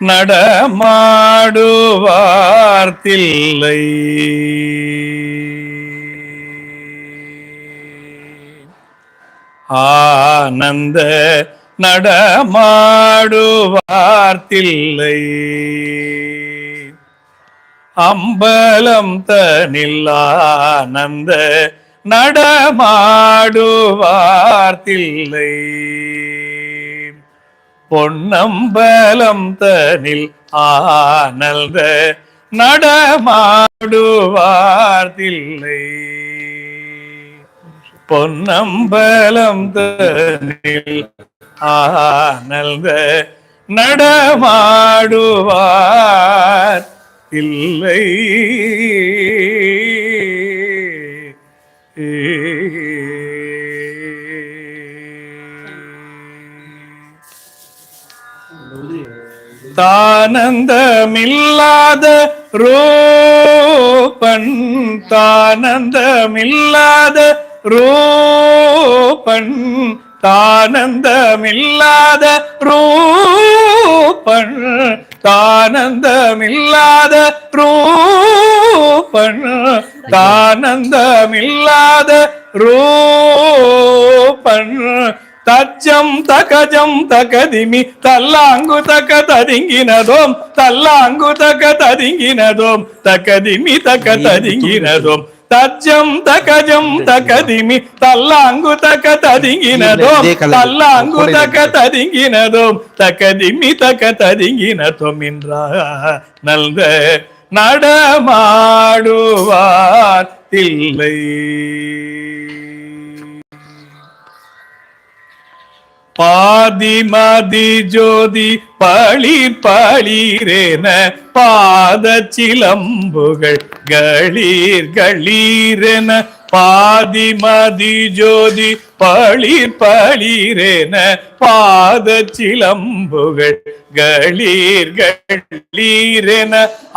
நடமாடுவார்த்தில்லை. ஆனந்த நடமாடுவார்த்தில்லை. அம்பலம் தனில் ஆனந்த நடமாடுவார்த்தில்லை. பொன்னம்பலம் தனில் ஆனந்த நடமாடுவார்தில்லை. பொன்னம்பலம் தனில் ஆனந்த நடமாடுவார் இல்லை தானந்தமில்லாத ரூபன் தானந்தமில்லாத ரூபன் தானந்தமில்லாத ரூபன் தானந்தமில்லாத ரூபன் தானந்தமில்லாத ரூபன். தச்சம் தகஜம் தகதிமி தல்லாங்கு தக்க ததிங்கினதோம் தல்லாங்கு தக்க ததிங்கினதோம் தகதிமி தக்க ததிங்கினதோம் தச்சம் தகஜம் தகதிமி தல்லாங்கு தக்க ததிங்கினதோம் தல்லாங்கு தக்க ததிங்கினதோம் தகதிமி தக்க ததிங்கினதோம் என்றா. நல்த நடமாடுவார் இல்லை பாதி மதி ஜோதி பழி பழிரேன பாத சிலம்புகள் களீர் களீரென பாதி மதி ஜோதி பளிர் பளிரேன பாத சிலம்புகள் களீர் களீரென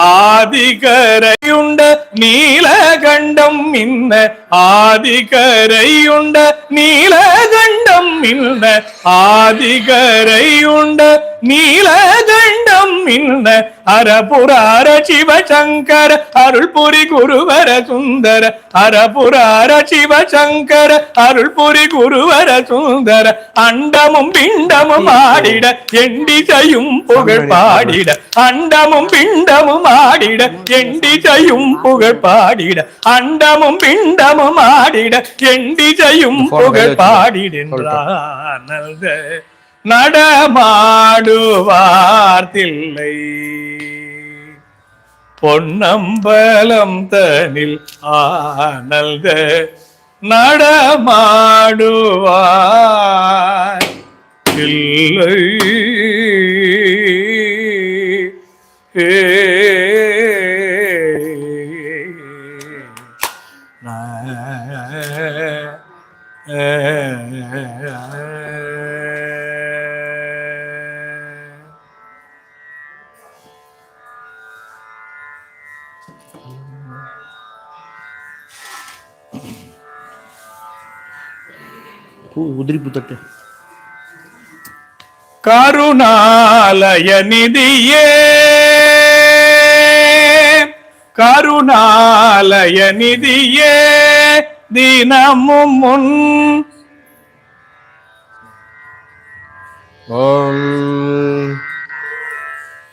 ஆதிகரையுண்ட நீலகண்டம் மின்ன ஆதிகரையுண்ட நீலகண்டம் மின்ன ஆதிகரையுண்ட நீலகண்டம் மின்ன அரபுரார சிவசங்கர அருள்புரி குருவர சுந்தர அரபுரார சிவசங்கர அருள்புரி குருவர சுந்தர அண்டமும் பிண்டமும் ஆடிட எண்டிசையும் புகழ் பாடிட அண்டமும் பிண்டமும் ஆடிட எண்டிசையும் புகழ் பாடிட அண்டமும் பிண்டமும் ஆடிட எண்டிசையும் புகழ் பாடிடென்றான் நல்ல நடமாடுவார்த்தில்லை. பொன்னம்பலம் தனில் ஆனல்த. நடமாடுவார் இல்லை ஏ பூ உதிரி பூத்தட்டு கருணாலய நிதியே கருணாலய நிதியே தினமும் முன் ஓம்.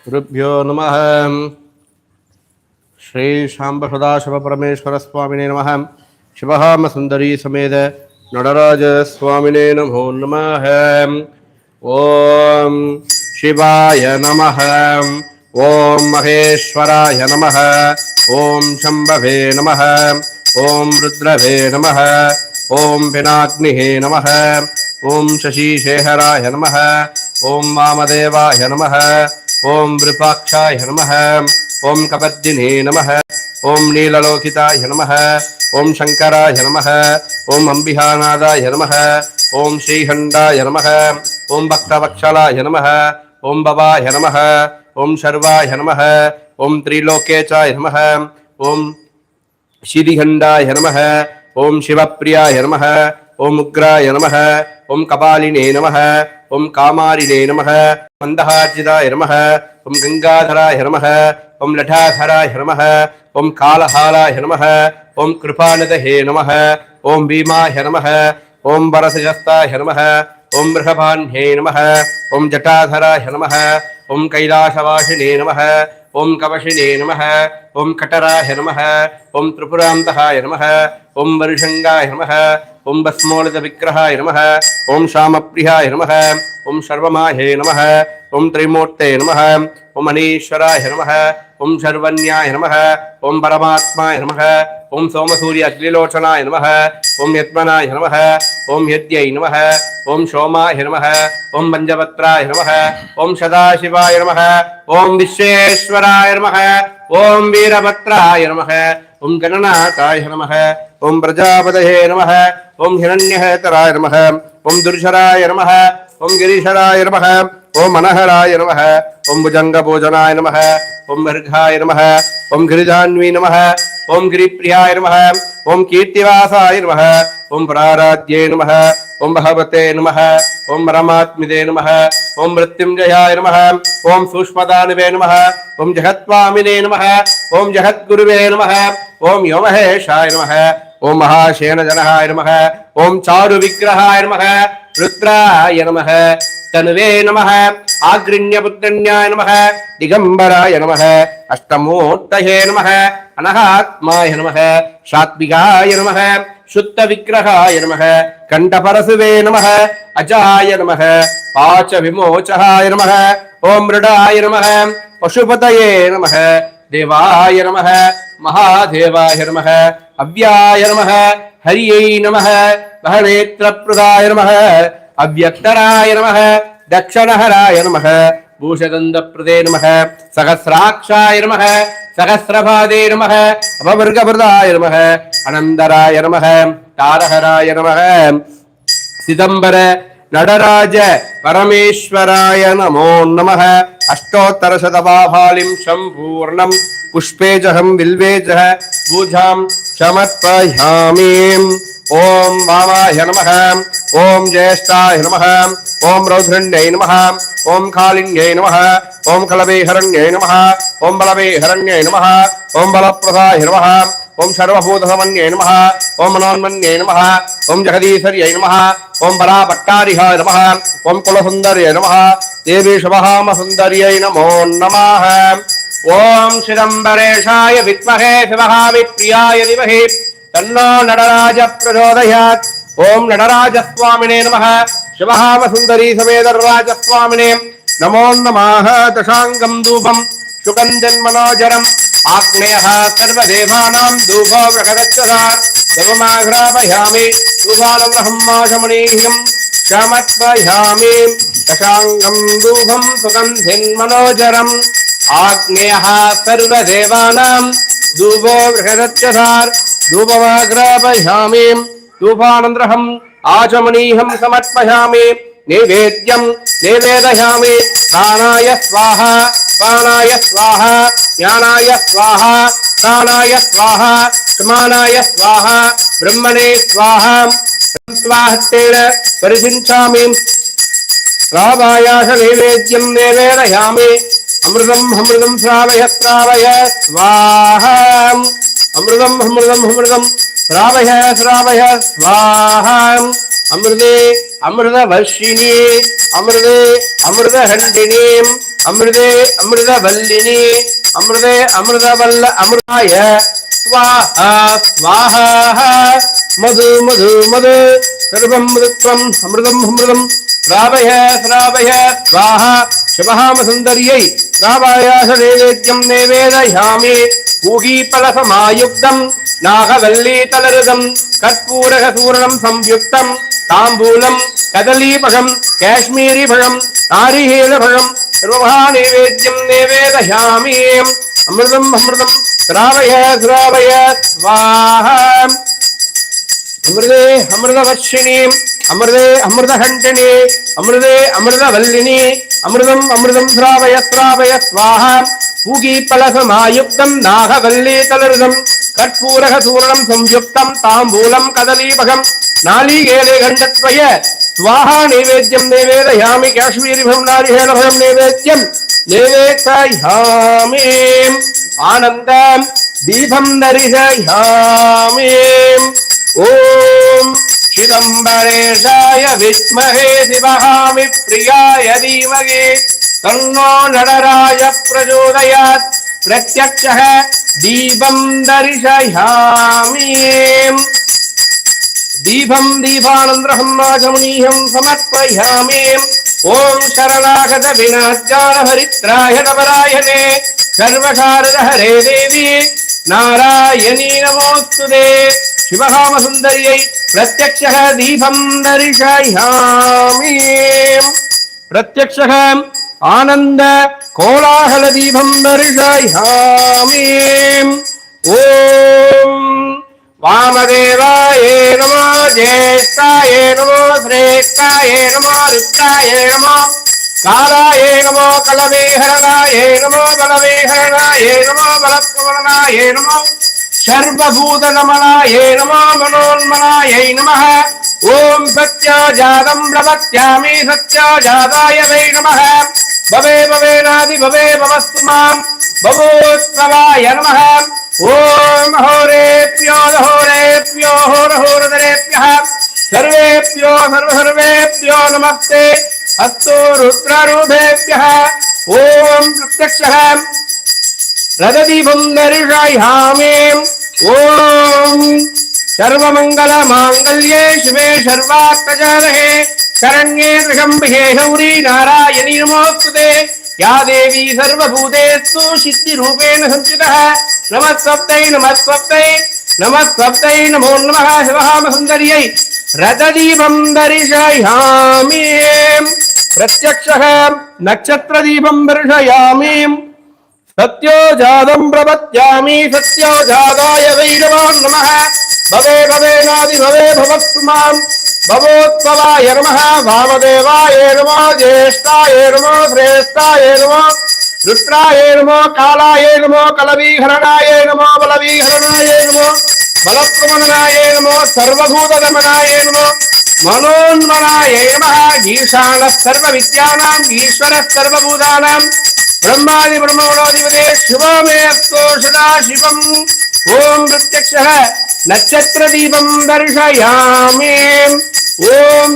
குருभ्यो நமः ஸ்ரீ சாம்ப சதாசிவ பரமேஸ்வர சுவாமினே நமः சிவகாம சுந்தரி சமேத நடராஜ சுவாமினே நமோ நமः ஓம் சிவாய நமः ஓம் மகேஸ்வராய நமः ஓம் சம்பவே நமः ஓம் ருத்ரவே நமः ஓம் பினாக்னிஹே நமः ஓம் சசிசேகராய நமः ஓம் வாமதேவாய நமः ஓம் விருபாட்சாய நமः ओं कपद्दिने नमः ओं नीललोकिताय नमः ओं शंकराय नमः ॐ अंबिहानादाय नमः ओं श्रीखण्डाय नमः ॐ भक्तवक्षलाय नमः ओं भवाय नमः ओं शर्वाय नमः ओं त्रिलोकेचाय नमः ओम श्रीखण्डाय नमः ओम शिवप्रियाय नमः ओम उग्राय नमः ओं कपालिने नमः ओं कामारिने नमः मंदहार्जिताय नमः ओं गंगाधराय नमः ஓம் லட்டாதராய நம ஓம் காலஹாலாய நம ஓம் கிருபானதஹே நம ஓம் பீமாய நம ஓம் வரசஜஸ்தாய நம ஓம் மிருகபான்யே நம ஓம் ஜட்டாதராய நம ஓம் கைலாசவாசினே நம ஓம் கவசினே நம ஓம் கட்டராய நம ஓம் திரிபுராந்தகாய நம ஓம் வருஷங்காய நம ஓம் பஸ்மோலித விக்கிரகாய நம ஓம் சாமப்பிரியாய நம ஓம் சர்வமாயே நம ஓம் திரைமூர்த்தே நம ஓம் அனீஸ்வராய நம ओम शर्वण्याय नमः ओम परमात्माय नमः ओम सोमसूर्य अग्निलोचनाय नमः ओम यत्मनाय नमः ओम यद्यै नमः ओम सोमाय नमः ओम पंचपत्राय नमः ओम सदाशिवाय नमः ओम विश्वेश्वराय नमः ओम वीरभद्राय नमः ओम गणनाथाय नमः ओम प्रजापतये नमः ओम हिरण्यहेतराय नमः ओम दुर्शराय नमः ओम गिरीशराय नमः ஓம் மனஹராய நமः ஓம் புஜங்க புஜங்கபூஜனாய நமः ஓம் கர்காய நம ஓம் கிரிஜான்வி நம ஓம் கிரிப்பிரியாய நம ஓம் கீர்த்திவாசாய நம ஓம் பிராராத்யே நம ஓம் பகவத்தே நம ஓம் பரமாத்மிதே நம ஓம் மிருத்யுஞ்சயாய நம ஓம் சூஷ்மதானுவே நம ஓம் ஜெகத்வாமினே நம ஓம் ஜெகத்குருவே நம ஓம் யோமஹேஷாய நம ஓம் மகா மகாசேனஜனகாய நமக. ஓம் சாரு விக்கிரகாய நமக. ருத்ராய நமக. தனுவே நமக. ஆக்ரிண்ய ஆக்ரிண்யபுத்திரண்யாய நமக. திகம்பராய நமக. அஷ்டமூர்த்தயே நமக. அனகாத்மாய நமக. சாத்விகாய நமக. சுத்த விக்கிரகாய நமக. கண்டபரசுவே நமக. அஜாய நமக. பாச்ச விமோச்சகாய நமக. ஓம் மிருடாய நமக. பசுபதயே நமக. தேவாய நமः மகாதேவாய நமः அவ்யாய நமः ஹரியை நமः மகநேத்திரப்பிரதாய நமः அவ்யக்தராய நமः தக்ஷணஹராய பூஷகந்த பிரதே நமः சகசிராட்சாய நமः சகசிரபாதே நமः அபவர்கபிரதாய நமः அனந்தராய நமः தாரகராய நமः சிதம்பர நடராஜ పరమేశ్వరాయ నమో నమ. అష్టోత్తరశతమాభాళిం సంపూర్ణం పుష్పేజహం విల్వేజహ పూజాం సమర్పయామి. ఓం వామాహ్య నమ. ఓం జ్యేష్ఠాయ నమ. ఓం రౌద్రుణ్యై నమ. ఓం కాళింగ్యై నమ. ఓం కలవేహరణ్యై నమ. ఓం బలవేహరణ్యై నమ. ఓం బలప్రదాయ నమ. ఓం సర్వభూతమన్యై నమ. ఓం మనోన్మన్యై నమ. ఓం జగదీశ్వర్యై నమ. ఓం పరాపట్టారిహాయ నమ. ఓం కులసుందర్యై నమ. దేవీ శుభహామసుందర్యై నమో నమ. ఓం శిరంబరేషాయ విద్మహే శివహావి ప్రియాయ దిమహి తన్నో నడరాజ ప్రచోదయాత్ ఓం నడరాజస్వామినే నమ. శివహామసుందరీ సమేతరాజస్వామినే నమో నమాహ దశాంగం ధూపం. సుగంజన్మనోజరం आग्नेयः सर्वदेवानां धूपो प्रकदच्छदा सर्वमाघ्रापयामि। धूपालब्रह्माशमणीयं क्षमत्पयामि। दशाङ्गं धूपं सुगन्धिन्मनोजरम् आग्नेयः सर्वदेवानां धूपो बृहदच्छदा धूपमाघ्रापयामि धूपानन्द्रहम् आचमनीयं समर्पयामि। నైవేద్యం నివేదయామి ప్రాణాయ స్వాహ ప్రాణాయ స్వాహ జ్ఞానాయ స్వాహ ప్రాణాయ స్వాహ క్షమానాయ స్వాహ బ్రహ్మణే స్వాహ స్వాహత్తేన పరిశించామి రావాయాస నైవేద్యం నివేదయామి అమృతం అమృతం శ్రావయ శ్రావయ స్వాహ అమృతం అమృతం అమృతం ஸ்ராவய ஸ்ராவய ஸ்வாஹாம் அமிர்தே அமிர்த வர்ஷினி அமிர்தே அமிர்த ஹண்டினீம் அமிர்தே அமிர்த வல்லினி அமிர்தே அமிர்த வல்ல அமிர்தாய स्वाहा स्वाहा मधु मधु मधु सर्वं मृत्वम् अमृतम् अमृतम् श्रावय श्रावय स्वाहा शुभहामसुन्दर्यै श्रावायास नैवेद्यं नैवेदयामि पूगीफलसमायुक्तम् नागवल्लीतलरुदम् कर्पूरकसूर्णम् संयुक्तम् తాంబూలం కదలీపగం కాశ్మీరీపగం నారిహేళపగం సర్వమహా నైవేద్యం నివేదయామి అమృతం అమృతం శ్రావయ శ్రావయ స్వాహ அமிர்தே அமிர்தவர்ஷினீம் அமிர்தே அமிர்தகண்டினி அமிர்தே அமிர்தவல்லினி அமிர்தம் அமிர்தம் ஸ்ராவய ஸ்ராவய ஸ்வாஹா பூகி பலசமாயுக்தம் நாகவல்லி தலருதம் கற்பூரக சூரணம் சம்யுக்தம் தாம்பூலம் கதலீபகம் நாளிகேலே கண்டத்வய ஸ்வாஹா நைவேத்தியம் நைவேதயாமி காஷ்மீரிபம் நாரிகேலபயம் நைவேத்தியம் நைவேத்தயாமே ஆனந்த தீபம் தரிசயாமே. ஓம் சிதம்பரேஷாய வித்மகே சிவகாமி பிரியாய தீமகே. தன்னோ நடராஜ பிரச்சோதயாத் பிரத்யக்ஷ தீபம் தரிசயாமே. ദീപം ദീപാനന്ദ്രഹ്മാഗമുനീയം സമർപ്പയാമേ ഓം ശരണാഗത വിനാജാന ഹരിത്രായ തപരായണേ സർവകാരത ഹരേ ദേവി നാരായണീ നമോസ്തുതേ ശിവകാമസുന്ദരിയൈ പ്രത്യക്ഷ ദീപം ദർശയാമി പ്രത്യക്ഷ ആനന്ദ കോലാഹല ദീപം ദർശയാമി ഓം వామదేవాయ నమో జ్యేష్ఠాయ నమో శ్రేష్టాయ నమో రుద్రాయ నమో కాలాయ నమో కలవేహరణాయ నమో బలవేహరణాయ నమో బలప్రవరణాయ నమో सर्वभूतनमनायै नमो मनोन्मनायै नमः। ॐ सत्याजातं प्रपत्यामि सत्याजाताय वै नमः। भवे भवेनादि भवे, भवस्तु माँ। भवोत्सवाय नमः। ॐ होरेभ्यो होरेभ्यो होरहोरदरेभ्यः सर्वेभ्यो सर्वसर्वेभ्यो नमस्ते। अस्तु रुद्ररूपेभ्यः। ॐ प्रत्यक्षः। रददीपं दर्शयामि ॐ सर्वमङ्गलमाङ्गल्ये शिवे सर्वात्मजानहे शरण्ये त्रिशम्बिहे गौरी नारायणी नमोऽस्तुते या देवी सर्वभूतेषु सिद्धिरूपेण संस्थितः नमः सप्तै नमः सप्तै नमः सप्तै नमो नमः शिवहामसुन्दर्यै रथदीपं दर्शयामि प्रत्यक्षः नक्षत्रदीपं दर्शयामि సత్యోజాతం ప్రపత్యామి సత్యోజాదాయ వైరవాన్ నమ భవే భవే నాది భవే భవస్సు మాం భవోత్సవాయ నమ భావదేవాయ నమ జ్యేష్ఠాయ నమ శ్రేష్టాయ నమ రుద్రాయ నమ కాళాయ నమ కలవీహరణాయ నమ బలవీహరణాయ నమ బలప్రమణనాయ నమ సర్వభూత గమనాయ నమ मनोन्मनाय नमः ईशानः सर्वविद्यानाम् ईश्वरः सर्वभूतानाम् ब्रह्मादिब्रह्मगुणोऽधिपते शिवो मे अस्तु सदाशिवम् ॐ प्रत्यक्षः नक्षत्रदीपम्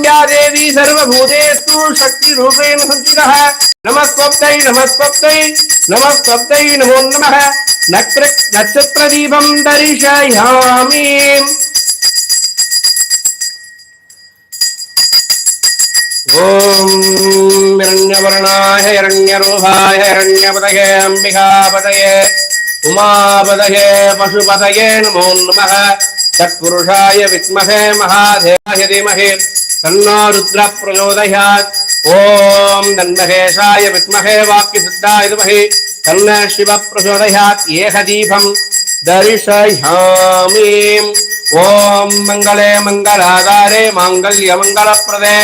या देवी सर्वभूतेस्तु शक्तिरूपेण सञ्चितः। नमस्त्वप्तै नमस्त्वप्तै नमस्त्वप्तै नमो नमः। नक्षत्र नक्षत्रदीपम् दर्शयामि। ॐ हिरण्यवर्णाय हिरण्यरूपाय हिरण्यपतये अम्बिकापतये उमापतये पशुपतये नमो नमः तत्पुरुषाय विद्महे महादेवाय धीमहि तन्नो रुद्रः प्रचोदयात् ॐ तन्महेशाय विद्महे वाक्यसिद्धाय धीमहि तन्न शिवः தரிசயாமீம் ஓம் மங்களே மங்களாதாரே மாங்கல்ய மங்களப்பிரதே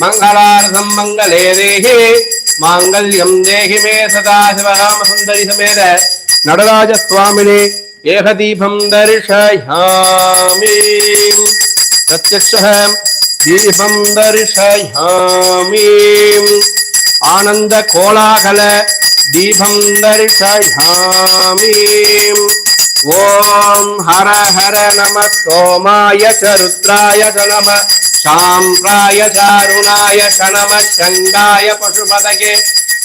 மங்களார்த்தம் மங்களே தேகி. மாங்கல்யம் தேகி மே சதா சிவராமசுந்தரி சமேத. நடராஜ சுவாமினே ஏகதீபம் தரிசயாமீம் பிரத்யக்ஷ தீபம் தரிசயாமீம் ஆனந்த கோலாகல தீபம் தரிசயாமீம் ஓம் ஹர ஹர நம சோமாய சருத்ராய நம சாம்பிராய சாருணாய சனம. சங்காய பசுபதகே.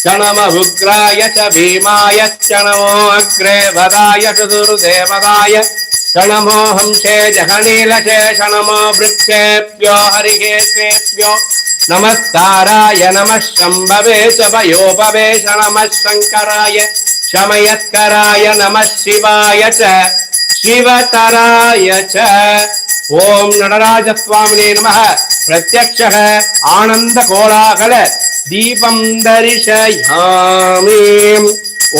சனம உக்ராய ச பீமாய. சனமோ அக்ரே வதாய சுதுர்தேவதாய. சனமோ ஹம்சே ஜகநீலசே சனமோ விருட்சேபியோ ஹரிகேத்வேபியோ நமஸ்தாராய நம சம்பவே சபயோபவே சனம சங்கராய. शमयत्कराय नमः शिवाय च शिवतराय च ॐ நடராஜசுவாமினே நமः பிரத்யக்ஷः ஆனந்தகோலாகல தீபம் தரிசயாமி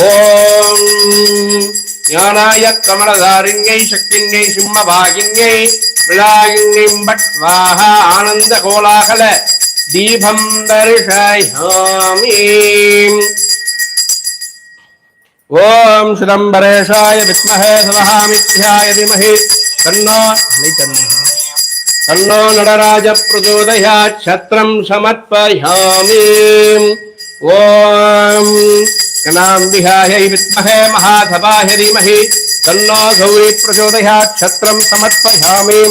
ஓம் ஞானாய கமலதாரிண்யை சக்தின்யை சிம்மபாகின்யை விளாகின்யம் பட்வாக ஆனந்த கோலாகல தீபம் தரிசயாமி ఓం శుదంబరేషాయ విద్మహే సలహామిత్యాయ ధీమహి. కన్నో కన్నో నడరాజ ప్రచోదయా ఛత్రం సమర్పయామి. ఓం గణాం విహాయ విద్మహే మహాధవాయ ధీమహి. కన్నో గౌరీ ప్రచోదయా ఛత్రం సమర్పయామి.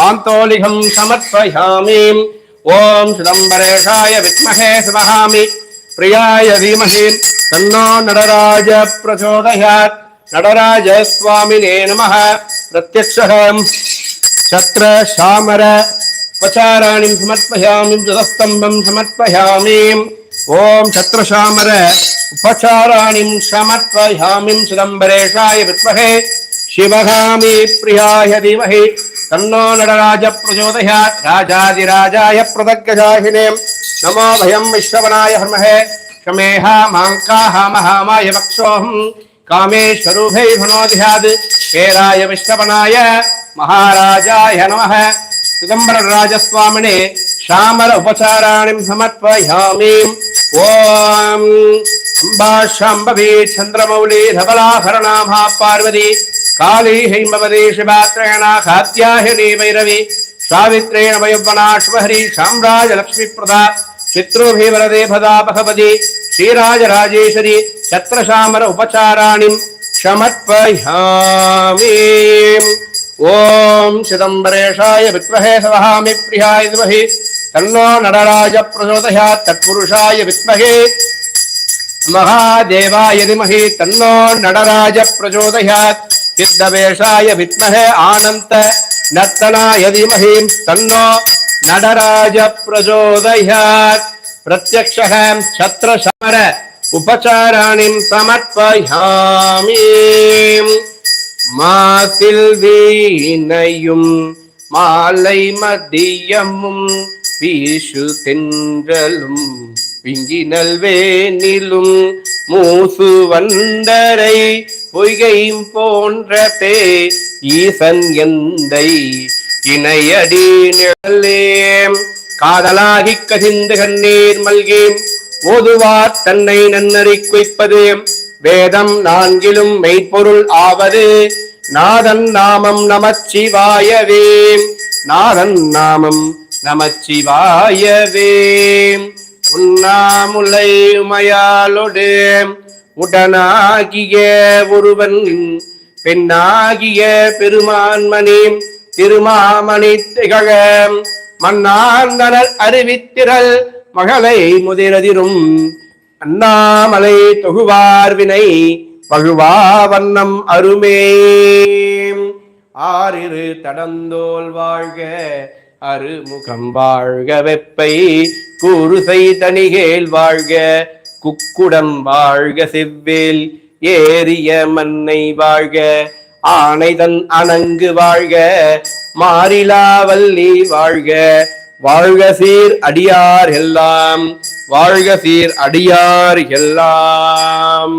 ఆంతోళికం సమర్పయామి. ఓం శుదంబరేషాయ విద్మహే స్వహామి ప్రియాయ ధీమహి. தன்னோ நடராஜ பிரச்சோதயாத் நடராஜ சுவாமினே நம பிரத்யக்ஷம் சத்ர சாமர. உபச்சாராணி சமர்ப்பயாமி. ஜலஸ்தம்பம் சமர்ப்பயாமி ஓம் சத்ரசாமர உபச்சாராணி சமர்ப்பயாமி. சிதம்பரேஷாய வித்மகே. சிவகாமி பிரியாய தீமஹி தன்னோ நடராஜ பிரச்சோதயாத் ராஜாதிராஜாய பிரதக்கஜாகினே நமோ பயம் விஸ்வவனாய ஹர்மஹே. क्षमेह माङ्काः महामाय वक्षोऽहं कामेश्वरूभै भनोदिहाद् हेराय विश्ववनाय महाराजाय नमः चिदम्बरराजस्वामिने शामर उपचाराणिं समर्पयामि ॐ अम्बा शाम्भवी चन्द्रमौली धबलाभरणा महापार्वती काली हैमवती शिवात्रयणा खात्याहिनी भैरवी सावित्रेण वयुवनाश्वहरी साम्राज लक्ष्मीप्रदा శత్రుభీవరదే భదాపహపది శ్రీరాజరాజేశ్వరి శత్రశామర ఉపచారాణి క్షమర్పయామి ఓం చిదంబరేషాయ విద్మహే సవహామి ప్రియాయ ద్మహి తన్నో నడరాజ ప్రచోదయాత్ తత్పురుషాయ విద్మహే మహాదేవాయ ధీమహి తన్నో నడరాజ ప్రచోదయాత్ సిద్ధవేషాయ విద్మహే ఆనంత నర్తనాయ ధీమహి తన్నో நடராஜ பிரச்சோதயாத் பிரத்யக்ஷகம் சத்ர சமர உபசாராணிம் சமர்ப்பயாமி. மாசில் வீணையும் மாலை மதியமும் வீசு தென்றலும் விஞ்சினல் வேனிலும் மூசு வந்தரை பொய்கையும் போன்றதே ஈசன் எந்தை இணையடி நிழலே காதலாகி கசிந்து கண்ணீர் மல்கி ஓதுவார் தன்னை நன்னறி குய்ப்பது வேதம் நான்கிலும் மெய்ப்பொருள் ஆவது நாதன் நாமம் நமச்சிவாயவே நாதன் நாமம் நமச்சிவாயவே உண்ணாமுலை உமையாலொடு உடனாகிய ஒருவன் பெண்ணாகிய பெருமான்மனே திருமாமணி திகழ. மன்னார்ந்தனர் அறிவித்திரல் மகளை முதிரதிரும். அண்ணாமலை தொகுவார் வினை பகுவா வண்ணம் அருமே. ஆறிரு தடந்தோல் வாழ்க அருமுகம் வாழ்க வெப்பை கூறுசை தணிகேல் வாழ்க குக்குடம் வாழ்க செவ்வேல் ஏறிய மன்னை வாழ்க. ஆனைதன் அணங்கு வாழ்க மாறிலாவல்லி வாழ்க. வாழ்க சீர் அடியார் எல்லாம் வாழ்க சீர் அடியார் எல்லாம்.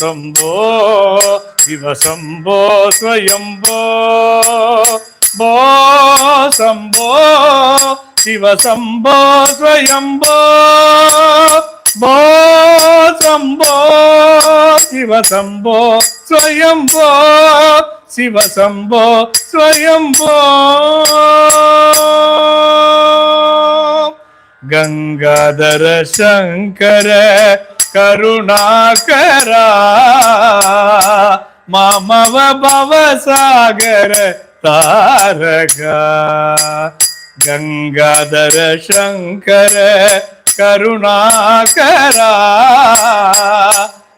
ശിവശംഭോ ശിവശംഭോ സ്വയംഭോ ഭോ ശംഭോ ശിവശംഭോ സ്വയംഭോ ഭോ ശംഭോ ശിവശംഭോ സ്വയംഭോ ശിവശംഭോ സ്വയംഭോ ഗംഗാധര ശങ്കര കരുണാകരാ മമവ ഭവസാഗര താരക. ഗംഗാധര ശങ്കര കരുണാകര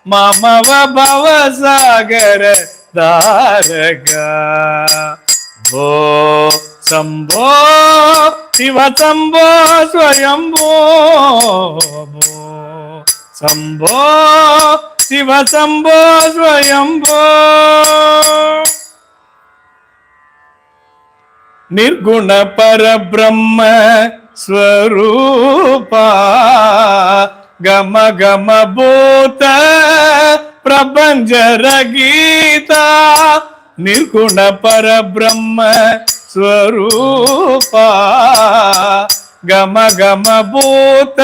മമവ ഭവസാഗര താരക. ഭോ ശംഭോ ശിവ ശംഭോ സ്വയംഭോ ഭോ. శంభో శివ శంభో స్వయంభో. నిర్గుణ పరబ్రహ్మ స్వరూప గమ గమ భూత ప్రపంచర గీత. నిర్గుణ పరబ్రహ్మ స్వరూప గమ గమ భూత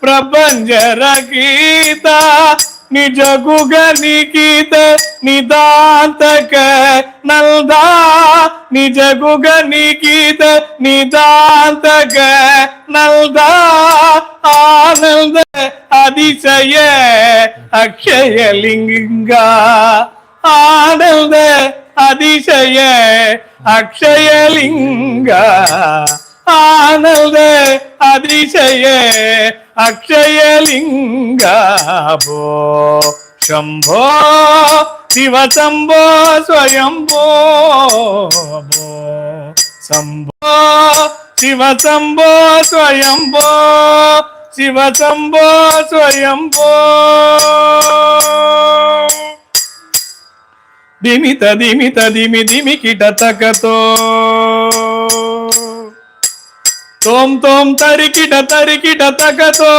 ಪ್ರಪಂಚರ ಗೀತ ನಿಜ ಗುಗ ನಿಗೀತ ನಿದಾಂತಕ ನಲ್ದ ನಿಜ ಗುಗ ನಿಗೀತ ನಿದಾಂತಕ ನಲ್ದ ಆನಂದ அதிசய அக்ஷயலிங்க ஆனந்த அதிசய அக்ஷயலிங்க ஆனந்த அதிசய అక్షయలింగాభో శంభో శివ శంభో స్వయంభో శంభో శివ శంభో స్వయంభో శివ శంభో స్వయంభో. దిమిత దిమిత దిమి దిమి కిటతకతో. தோம் தோம் தரிக்கிட தரிக்கிட தகதோ.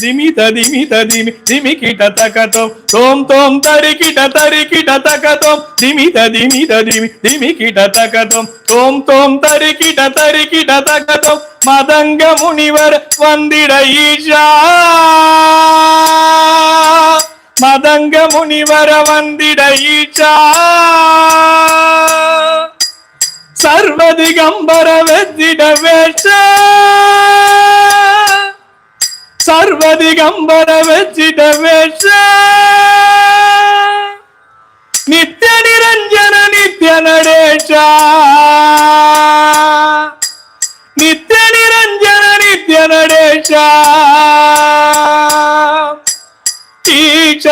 திமித திமித திமி திமிக்கிட தகதோம் தோம் தோம் தரிக்கிட தரிக்கிட தகதோம் திமித திமித திமி திமிக்கிட தகதோம் தோம் தோம் தரிக்கிட தரிக்கிட தகதோம் மதங்க முனிவர் வந்திட ஈஷா. மதங்க முனிவர வந்திட ஈஷா. സർവതികംബരവെച്ചിടവേഷ സർവതികംബരവെച്ചിടവേഷ നിത്യ നിരഞ്ജന നിത്യ നടേഷ നിത്യ നിരഞ്ജന നിത്യ നടേഷ ഈശ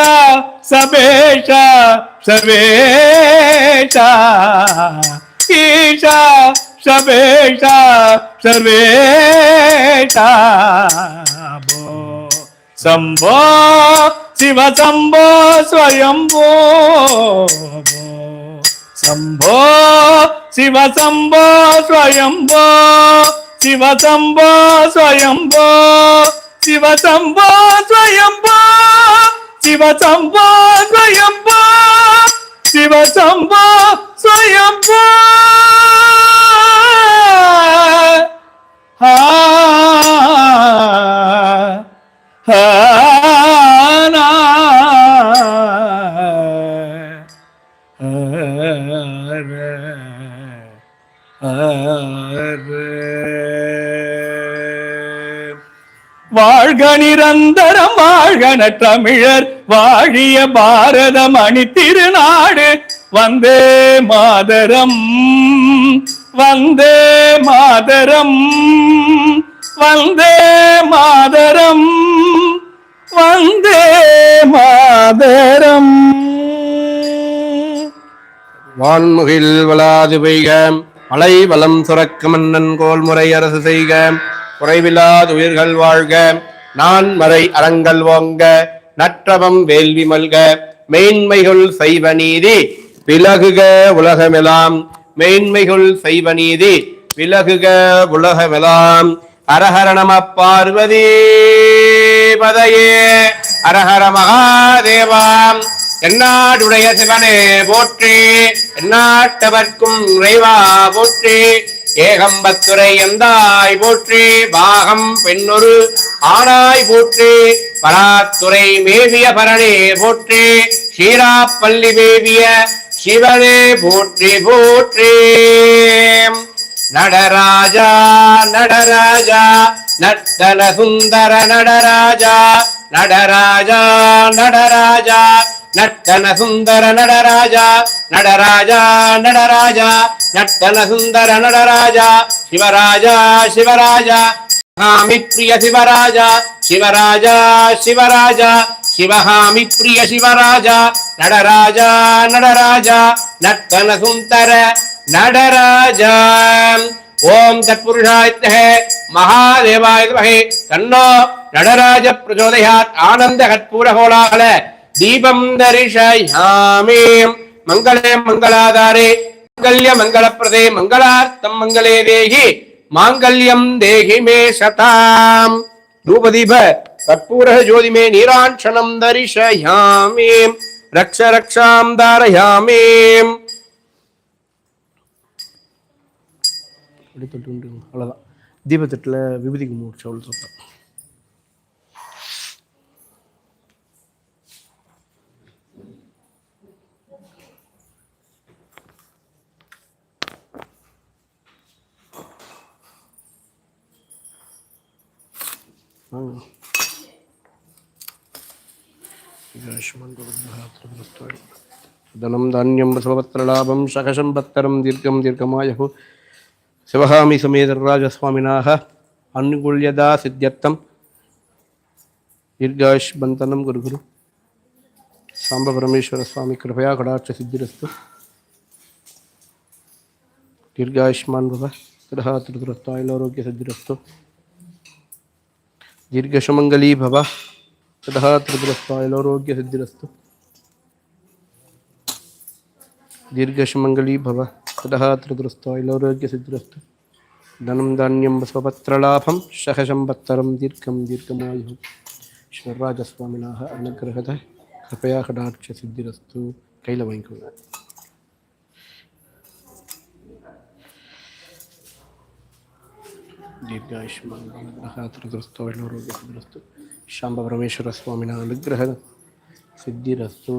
സബേഷ സബേഷ ఈశ సవేష సర్వేష శంభో శివ శంభో స్వయంభో శంభో శివ శంభో స్వయంభో శివ శంభో స్వయంభో శివ శంభో స్వయంభో శివ శంభో స్వయంభో శివ శంభో சுயம்பா வாழ்க நிரந்தரம் வாழ்கன தமிழர் வாழிய பாரத மணி திருநாடு வந்தே மாதரம் வந்தே மாதரம் வந்தே மாதரம் வந்தே மாதரம். வான்முகில் வளாது பெய்க மலை வளம் சுரக்க மன்னன் கோல்முறை அரசு செய்க குறைவில்லாது உயிர்கள் வாழ்க நான் மறை அறங்கள் ஓங்க நற்றவம் வேள்வி மல்க மேன்மைகள் செய்வ நீதி. விலகுக உலகமெலாம். மேன்மைகள் செய்வ நீதி விலகுக உலகமெலாம். அரஹர நம பார்வதி பதையே. அரஹர மகாதேவாம் எந்நாடுடைய சிவனே போற்றி. எந்நாட்டவர்க்கும் இறைவா போற்றி. ஏகம்பத்துரை எந்தாய் போற்றி. பாகம் பெண்ணொரு ஆனாய் போற்றி. பராத்துறை மேவிய பரணே போற்றி. ஷீராப்பள்ளி மேவிய சிவனே போற்றி போற்றி. நடராஜா நடராஜா நர்த்தன சுந்தர நடராஜா நடராஜா நடராஜா நட்டன சுந்தர நடராஜா நடராஜா நடராஜா நட்டன சுந்தர நடராஜா சிவராஜா சிவராஜா हामि प्रिय शिवराजा शिवराजा शिवराजा शिवहामि प्रिय शिवराजा நடராஜா நடராஜா நர்த்தன சுந்தர நடராஜா ஓம் தத்புருஷாய மகாதேவாய வித்மஹே தன்னோ நடராஜ பிரச்சோதயாத் ஆனந்த கற்பூர கோலாகல தீபம் தரிசயாமி மங்களே மங்களாதாரே மங்கல்ய மங்களப்பிரதே மங்களார்த்தம் மங்களே தேகி மாங்கல்யம் தேகி மே சதாம். தூபதீப கற்பூர ஜோதிமே நீராட்சணம் தரிசயாமேம் ரக்ஷ ரக்ஷாம் தாரயாமேம் அவ்வளோதான் தொட்டு விபதிக்கு அவ்வளோதான் தீபத்தட்டில் விபூதிக்கு ధనం ధాన్యం బసవత్రలాభం శకశం భత్తరం దీర్ఘం దీర్ఘమాయు శివహామి సమేతరాజస్వామినా అనుగుళ్యదా సిద్ధ్యర్థం. దీర్ఘాయుష్బంతనం గురుగురు సాంబపరమేశ్వర స్వామి కృపయా కడాక్ష సిద్ధిరస్తు. దీర్ఘాయుష్మాన్ భవ. గ్రహ త్రిదురస్తు ఆయురోగ్య సిద్ధిరస్తు. दीर्घशमंगली भव ततः त्रिपुरस्वायलोरोग्यसिद्धिरस्तु दीर्घशमंगली भव ततः त्रिपुरस्वायलोरोग्यसिद्धिरस्तु धनं धान्यं स्वपत्रलाभं शहशम्बत्तरं दीर्घम दीर्घमायु। श्रीराजस्वामिनः अनुग्रह कृपया कटाक्ष कटाक्षसिद्धिरस्तु कैलवैङ्कुनाथ దీర్ఘాయుష్మాన్తో ఆరోగ్యస్తురస్తు శాంబ పరమేశ్వర స్వామి నా అనుగ్రహ సిద్ధిరస్తు